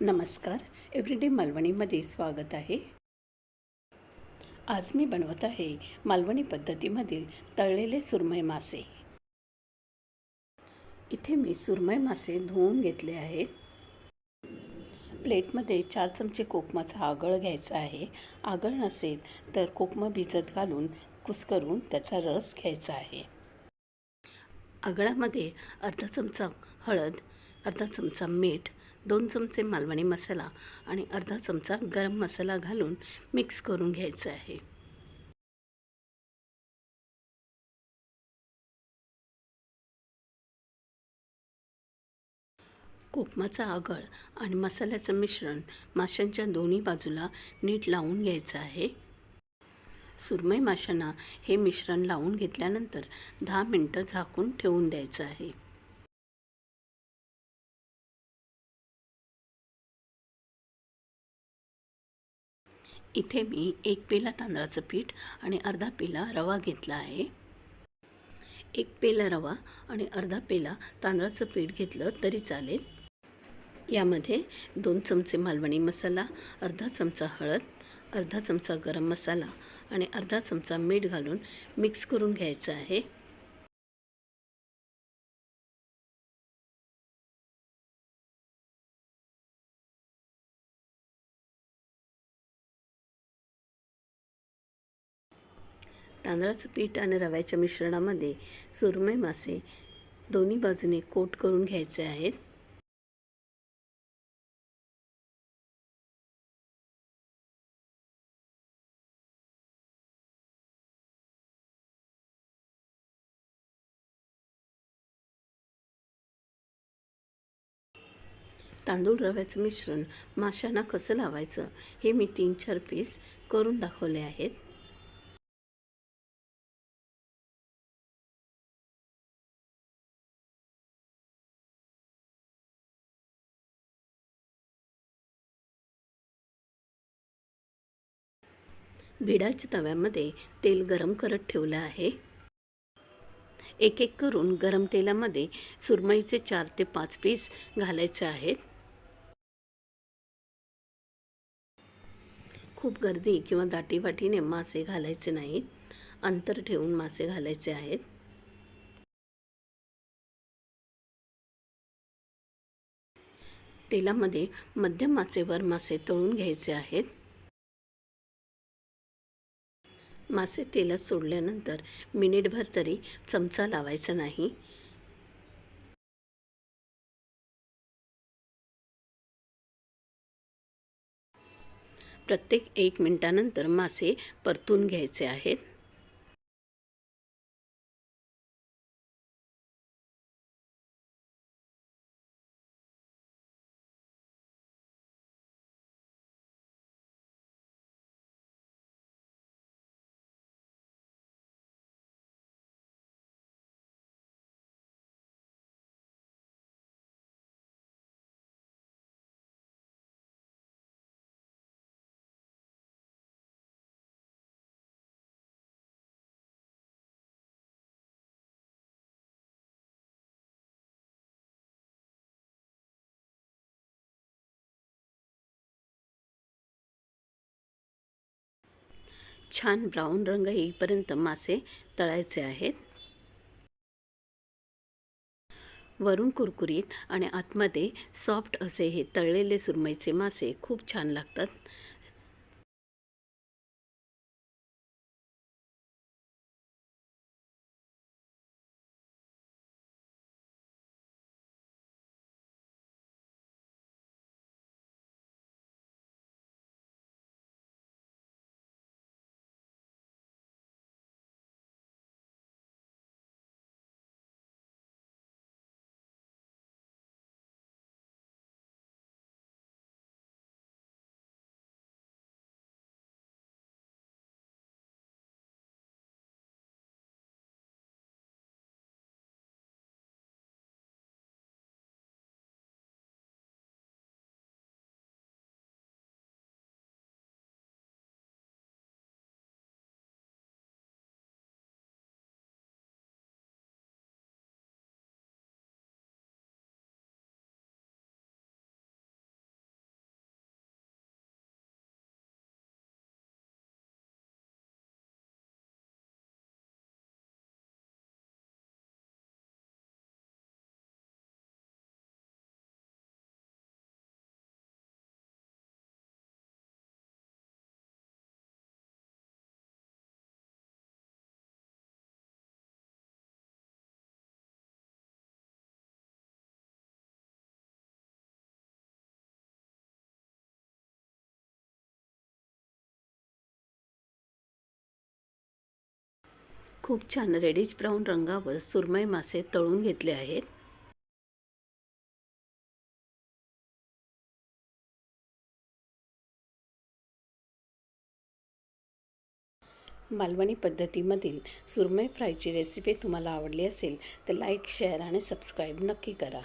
नमस्कार. एव्हरीडे मालवणीमध्ये स्वागत आहे. आज मी बनवत आहे मालवणी पद्धतीमधील तळलेले सुरमय मासे. इथे मी सुरमय मासे धुवून घेतले आहेत. प्लेटमध्ये चार चमचे कोकमाचा आगळ घ्यायचा आहे. आगळ नसेल तर कोकम भिजत घालून कुस्करून त्याचा रस घ्यायचा आहे. आगळामध्ये अर्धा चमचा हळद अर्धा चमचा मीठ दोन चमचे मालवणी मसाला आणि अर्धा चमचा गरम मसाला घालून मिक्स करून घ्यायचं आहे. कोकमाचा आगळ आणि मसाल्याचं मिश्रण माशांच्या दोन्ही बाजूला नीट लावून घ्यायचं आहे. सुरमई माशांना हे मिश्रण लावून घेतल्यानंतर दहा मिनटं झाकून ठेवून द्यायचं आहे. इथे मी एक पेला तांदळाचं पीठ आणि अर्धा पेला रवा घेतला आहे. एक पेला रवा आणि अर्धा पेला तांदळाचं पीठ घेतलं तरी चालेल. यामध्ये दोन चमचे मालवणी मसाला अर्धा चमचा हळद अर्धा चमचा गरम मसाला आणि अर्धा चमचा मीठ घालून मिक्स करून घ्यायचं आहे. तांदळाचं पीठ आणि रव्याच्या मिश्रणामध्ये सुरमई मासे दोन्ही बाजूने कोट करून घ्यायचे आहेत. तांदूळ रव्याचं मिश्रण माशांना कसं लावायचं हे मी तीन चार पीस करून दाखवले आहेत. भिडाच्या तव्यामध्ये तेल गरम करत ठेवलं आहे. एक एक करून गरम तेलामध्ये सुरमईचे चार ते पाच पीस घालायचे आहेत. खूप गर्दी किंवा दाटीवाटीने मासे घालायचे नाहीत अंतर ठेवून मासे घालायचे आहेत. तेलामध्ये मध्यम मासेवर मासे तळून घ्यायचे आहेत. मासे तेलात सोडल्यानंतर मिनिटभर तरी चमचा लावायचा नाही. प्रत्येक एक मिनटानंतर मासे परतून घ्यायचे आहेत. छान ब्राऊन रंग येईपर्यंत मासे तळायचे आहेत. वरून कुरकुरीत आणि आतमध्ये सॉफ्ट असे हे तळलेले सुरमईचे मासे खूप छान लागतात. खूप छान रेडिश ब्राऊन रंगावर सुरमई मासे तळून घेतले आहेत. मालवणी पद्धतीमधील सुरमई फ्रायची रेसिपी तुम्हाला आवडली असेल तर लाईक शेअर आणि सबस्क्राईब नक्की करा.